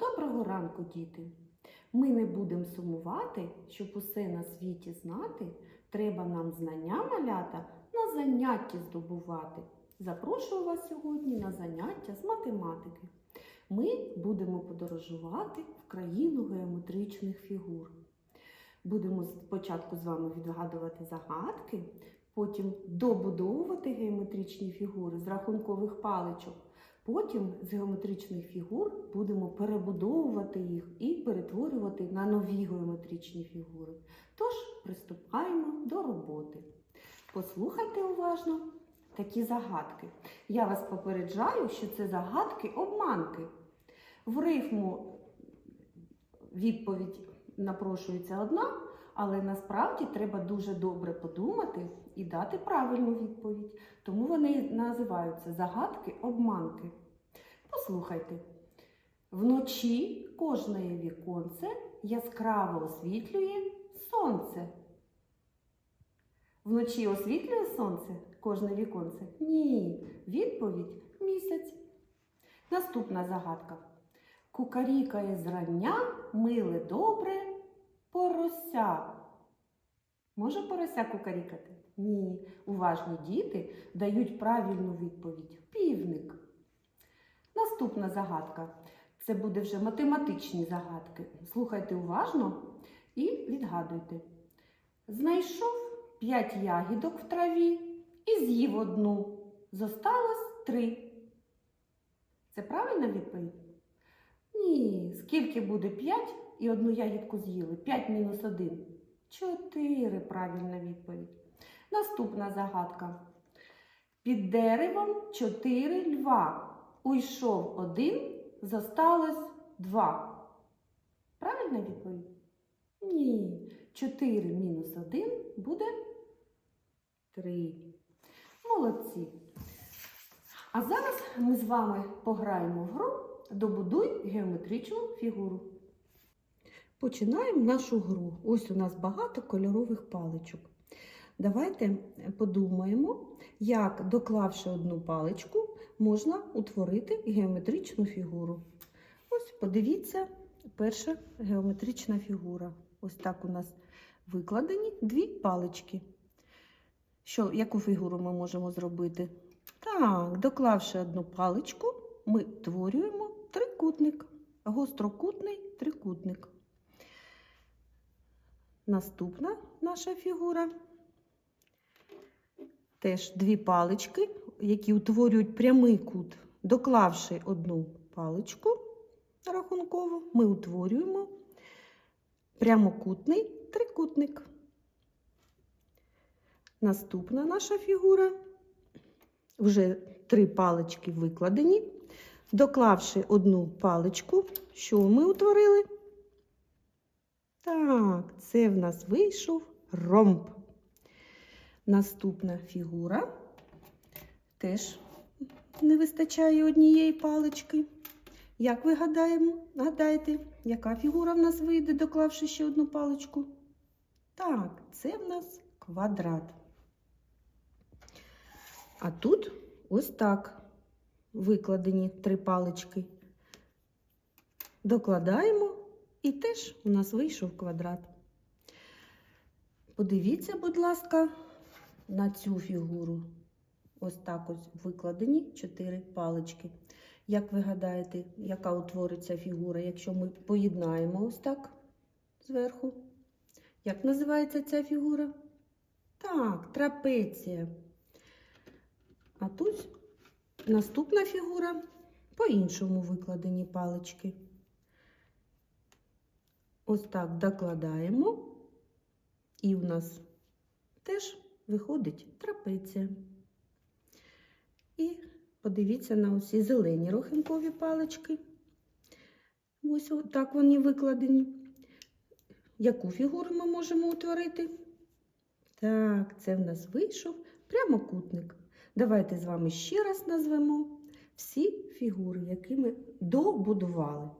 Доброго ранку, діти! Ми не будемо сумувати, щоб усе на світі знати. Треба нам знання малята на занятті здобувати. Запрошую вас сьогодні на заняття з математики. Ми будемо подорожувати в країну геометричних фігур. Будемо спочатку з вами відгадувати загадки, потім добудовувати геометричні фігури з рахункових паличок. Потім з геометричних фігур будемо перебудовувати їх і перетворювати на нові геометричні фігури. Тож приступаємо до роботи. Послухайте уважно такі загадки. Я вас попереджаю, що це загадки обманки. В рифму відповідь напрошується одна, але насправді треба дуже добре подумати і дати правильну відповідь. Тому вони називаються загадки обманки. Послухайте. Вночі кожне віконце яскраво освітлює сонце. Вночі освітлює сонце кожне віконце? Ні. Відповідь місяць. Наступна загадка. Кукарікає зрання, миле добре порося. Може порося кукарікати? Ні. Уважні діти дають правильну відповідь. Півник. Наступна загадка. Це буде вже математичні загадки. Слухайте уважно і відгадуйте. Знайшов п'ять ягідок в траві і з'їв одну. Зосталось три. Це правильна відповідь? Ні. Скільки буде п'ять і одну ягідку з'їли? П'ять мінус один. Чотири правильна відповідь. Наступна загадка. Під деревом чотири льва. Уйшов один, зосталось два. Правильна відповідь? Ні. 4 мінус 1 буде 3. Молодці. А зараз ми з вами пограємо в гру Добудуй геометричну фігуру. Починаємо нашу гру. Ось у нас багато кольорових паличок. Давайте подумаємо, як, доклавши одну паличку, можна утворити геометричну фігуру. Ось подивіться, перша геометрична фігура. Ось так у нас викладені дві палички. Що, яку фігуру ми можемо зробити? Так, доклавши одну паличку, ми творюємо трикутник, гострокутний трикутник. Наступна наша фігура теж дві палички, які утворюють прямий кут. Доклавши одну паличку рахункову, ми утворюємо прямокутний трикутник. Наступна наша фігура. Вже три палички викладені. Доклавши одну паличку, що ми утворили? Так, це в нас вийшов ромб. Наступна фігура теж не вистачає однієї палички. Як ви гадаємо, гадаєте, яка фігура в нас вийде, доклавши ще одну паличку? Так, це в нас квадрат. А тут ось так викладені три палички. Докладаємо і теж у нас вийшов квадрат. Подивіться, будь ласка, на цю фігуру. Ось так ось викладені чотири палички. Як ви гадаєте, яка утвориться фігура, якщо ми поєднаємо ось так зверху? Як називається ця фігура? Так, трапеція. А тут наступна фігура по-іншому викладені палички. Ось так докладаємо, і в нас теж виходить трапеція. І подивіться на усі зелені руханкові палички. Ось так вони викладені. Яку фігуру ми можемо утворити? Так, це в нас вийшов прямокутник. Давайте з вами ще раз назвемо всі фігури, які ми добудували.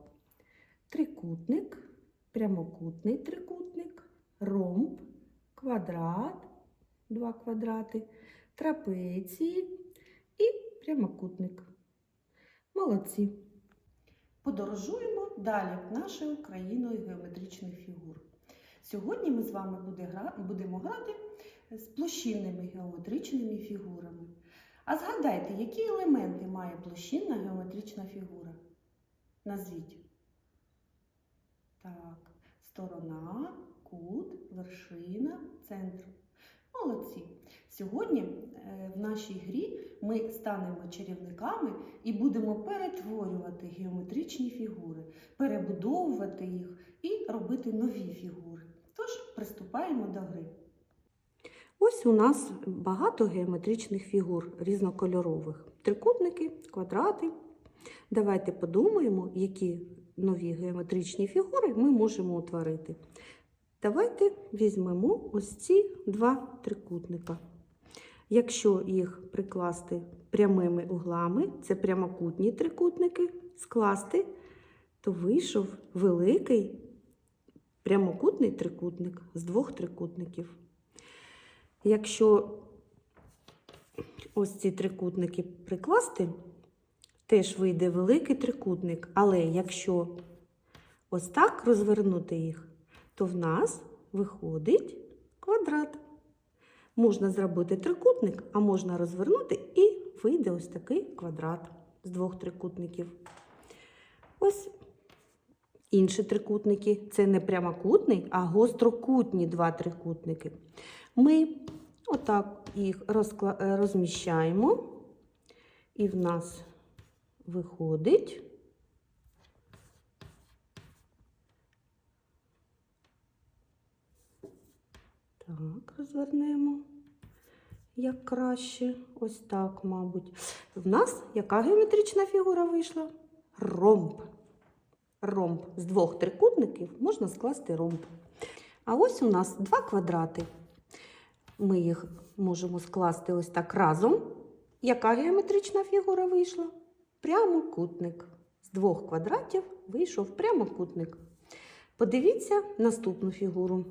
Трикутник, прямокутний трикутник, ромб, квадрат, два квадрати, трапеції і прямокутник. Молодці. Подорожуємо далі нашою країною геометричних фігур. Сьогодні ми з вами будемо грати з площинними геометричними фігурами. А згадайте, які елементи має площинна геометрична фігура? Назвіть. Так, сторона, кут, вершина, центр. Молодці. Сьогодні е, в нашій грі ми станемо чарівниками і будемо перетворювати геометричні фігури, перебудовувати їх і робити нові фігури. Тож приступаємо до гри. Ось у нас багато геометричних фігур різнокольорових: трикутники, квадрати. Давайте подумаємо, які нові геометричні фігури ми можемо утворити. Давайте візьмемо ось ці два трикутника. Якщо їх прикласти прямими углами, це прямокутні трикутники, скласти, то вийшов великий прямокутний трикутник з двох трикутників. Якщо ось ці трикутники прикласти, теж вийде великий трикутник, але якщо ось так розвернути їх, то в нас виходить квадрат. Можна зробити трикутник, а можна розвернути і вийде ось такий квадрат з двох трикутників. Ось інші трикутники. Це не прямокутний, а гострокутні два трикутники. Ми отак їх розміщаємо, і в нас виходить Так, розвернемо як краще. Ось так, мабуть. В нас яка геометрична фігура вийшла? Ромб. Ромб. З двох трикутників можна скласти ромб. А ось у нас два квадрати. Ми їх можемо скласти ось так разом. Яка геометрична фігура вийшла? Прямокутник. З двох квадратів вийшов прямокутник. Подивіться наступну фігуру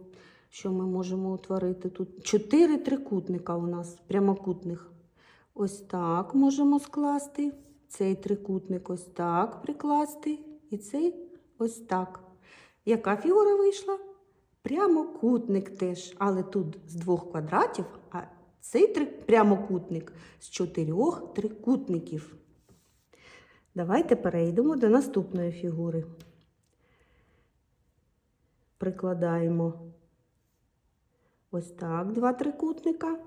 що ми можемо утворити тут? Чотири трикутника у нас прямокутних. Ось так можемо скласти. Цей трикутник ось так прикласти. І цей ось так. Яка фігура вийшла? Прямокутник теж, але тут з двох квадратів, а цей прямокутник з чотирьох трикутників. Давайте перейдемо до наступної фігури. Прикладаємо Ось так, два трикутника.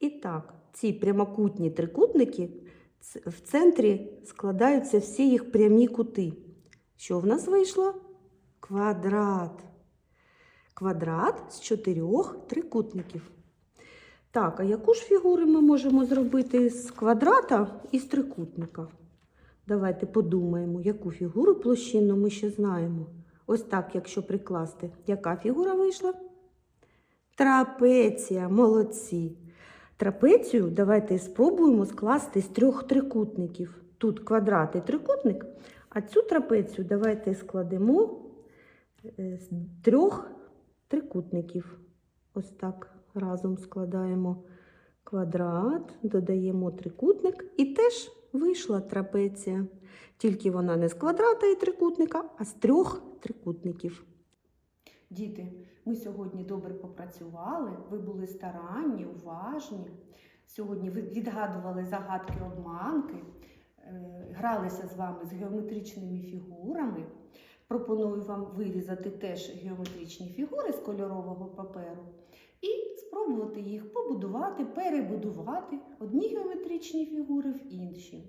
І так, ці прямокутні трикутники в центрі складаються всі їх прямі кути. Що в нас вийшло? Квадрат. Квадрат з чотирьох трикутників. Так, а яку ж фігуру ми можемо зробити з квадрата і з трикутника? Давайте подумаємо, яку фігуру площинну ми ще знаємо. Ось так, якщо прикласти, яка фігура вийшла? Трапеція, молодці. Трапецію давайте спробуємо скласти з трьох трикутників. Тут квадрат і трикутник, а цю трапецію давайте складемо е, з трьох трикутників. Ось так разом складаємо квадрат, додаємо трикутник і теж вийшла трапеція. Тільки вона не з квадрата і трикутника, а з трьох трикутників. Діти, ми сьогодні добре попрацювали, ви були старанні, уважні. Сьогодні ви відгадували загадки обманки, е, гралися з вами з геометричними фігурами. Пропоную вам вирізати теж геометричні фігури з кольорового паперу і спробувати їх побудувати, перебудувати одні геометричні фігури в інші.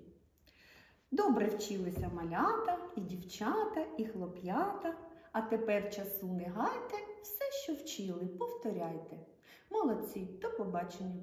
Добре вчилися малята, і дівчата, і хлоп'ята. А тепер часу не гайте, все, що вчили, повторяйте. Молодці, до побачення!